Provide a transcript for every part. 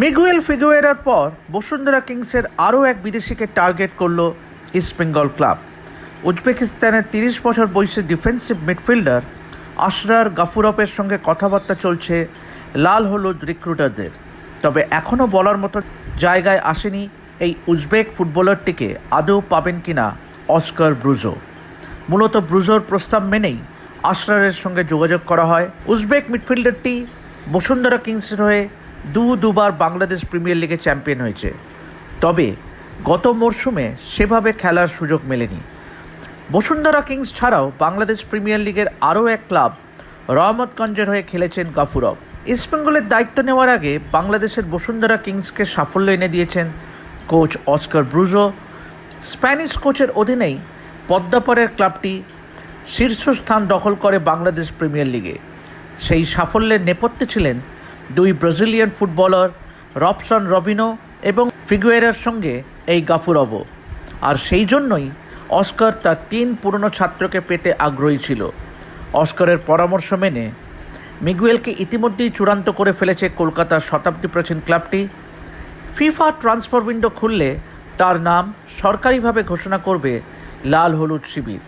Miguel ফিগুয়েরার পর বসুন্ধরা কিংসের আরও এক বিদেশিকে টার্গেট করল ইস্টবেঙ্গল ক্লাব। উজবেকিস্তানের তিরিশ বছর বয়সী ডিফেন্সিভ মিডফিল্ডার আশরার গাফুরপের সঙ্গে কথাবার্তা চলছে লাল হলুদ রিক্রুটারদের। তবে এখনও বলার মতো জায়গায় আসেনি এই উজবেক ফুটবলারটিকে। আদৌ পাবেন কিনা অস্কার ব্রুজো? মূলত ব্রুজোর প্রস্তাব মেনেই আশরারের সঙ্গে যোগাযোগ করা হয়। উজবেক মিডফিল্ডারটি বসুন্ধরা কিংসের হয়ে দু দুবার বাংলাদেশ প্রিমিয়ার লিগে চ্যাম্পিয়ন হয়েছে। তবে গত মরশুমে সেভাবে খেলার সুযোগ মেলেনি। বসুন্ধরা কিংস ছাড়াও বাংলাদেশ প্রিমিয়ার লিগের আরও এক ক্লাব রহমতগঞ্জের হয়ে খেলেছেন গাফুরব ইস্টবেঙ্গলের দায়িত্ব নেওয়ার আগে বাংলাদেশের বসুন্ধরা কিংসকে সাফল্য এনে দিয়েছেন কোচ অস্কার ব্রুজো। স্প্যানিশ কোচের অধীনেই পদ্মাপাড়ের ক্লাবটি শীর্ষস্থান দখল করে বাংলাদেশ প্রিমিয়ার লিগে। সেই সাফল্যের নেপথ্যে ছিলেন দুই ব্রাজিলিয়ান ফুটবলার রবসন রবিনো এবং ফিগুয়েরার সঙ্গে এই গাফুরব আর সেই জন্যই অস্কার তার তিন পুরনো ছাত্রকে পেতে আগ্রহী ছিল। অস্কারের পরামর্শ মেনে মিগুয়েলকে ইতিমধ্যেই চূড়ান্ত করে ফেলেছে কলকাতার শতাব্দী প্রাচীন ক্লাবটি। ফিফা ট্রান্সফার উইন্ডো খুললে তার নাম সরকারিভাবে ঘোষণা করবে লাল হলুদ শিবির।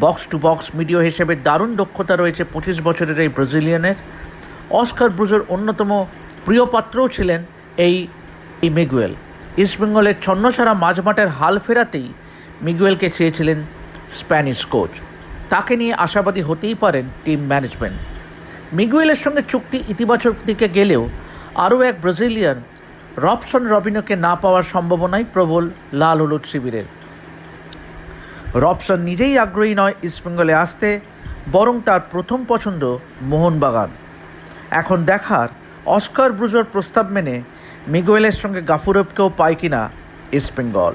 বক্স টু বক্স মিডিয়া হিসেবে দারুণ দক্ষতা রয়েছে পঁচিশ বছরের এই ব্রাজিলিয়ানের। অস্কার ব্রুজোর অন্যতম প্রিয় পাত্রও ছিলেন এই মিগুয়েল ইস্টবেঙ্গলের ছন্নসারা মাঝমাঠের হাল ফেরাতেই মিগুয়েলকে চেয়েছিলেন স্প্যানিশ কোচ। তাকে নিয়ে আশাবাদী হতেই পারেন টিম ম্যানেজমেন্ট। মিগুয়েলের সঙ্গে চুক্তি ইতিবাচক দিকে গেলেও আরও এক ব্রাজিলিয়ান, রবসন রবিনোকে না পাওয়ার সম্ভাবনাই প্রবল লাল হলুদ শিবিরের। রবসন নিজেই আগ্রহী নয় ইস্টবেঙ্গলে আসতে, বরং তার প্রথম পছন্দ মোহনবাগান। এখন দেখার অস্কার ব্রুজোর প্রস্তাব মেনে মিগুয়েলের সঙ্গে গাফুরবকেও পায় কিনা ইস্টবেঙ্গল